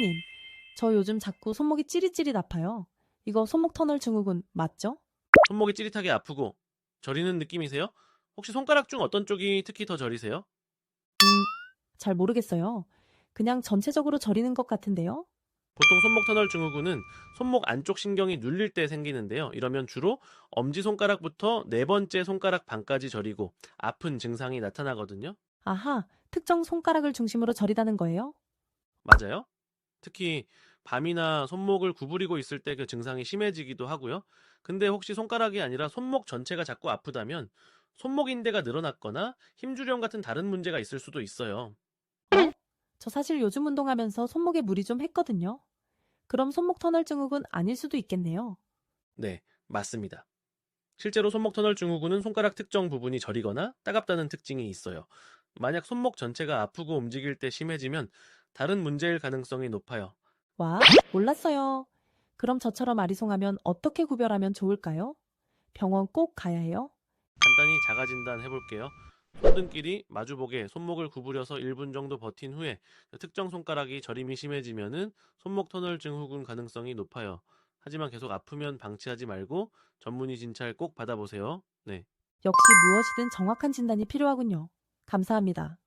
선생님, 저 요즘 자꾸 손목이 찌릿찌릿 아파요. 이거 손목 터널 증후군 맞죠? 손목이 찌릿하게 아프고 저리는 느낌이세요? 혹시 손가락 중 어떤 쪽이 특히 더 저리세요? 음, 잘 모르겠어요. 그냥 전체적으로 저리는 것 같은데요. 보통 손목 터널 증후군은 손목 안쪽 신경이 눌릴 때 생기는데요. 이러면 주로 엄지 손가락부터 네 번째 손가락 반까지 저리고 아픈 증상이 나타나거든요. 아하, 특정 손가락을 중심으로 저리다는 거예요? 맞아요? 특히 밤이나 손목을 구부리고 있을 때 그 증상이 심해지기도 하고요. 근데 혹시 손가락이 아니라 손목 전체가 자꾸 아프다면 손목 인대가 늘어났거나 힘주령 같은 다른 문제가 있을 수도 있어요. 저 사실 요즘 운동하면서 손목에 무리 좀 했거든요. 그럼 손목 터널 증후군 아닐 수도 있겠네요. 네, 맞습니다. 실제로 손목 터널 증후군은 손가락 특정 부분이 저리거나 따갑다는 특징이 있어요. 만약 손목 전체가 아프고 움직일 때 심해지면 다른 문제일 가능성이 높아요. 와, 몰랐어요. 그럼 저처럼 아리송하면 어떻게 구별하면 좋을까요? 병원 꼭 가야 해요? 간단히 자가 진단 해볼게요. 손등끼리 마주보게 손목을 구부려서 1분 정도 버틴 후에 특정 손가락이 저림이 심해지면은 손목 터널 증후군 가능성이 높아요. 하지만 계속 아프면 방치하지 말고 전문의 진찰 꼭 받아보세요. 네. 역시 무엇이든 정확한 진단이 필요하군요. 감사합니다.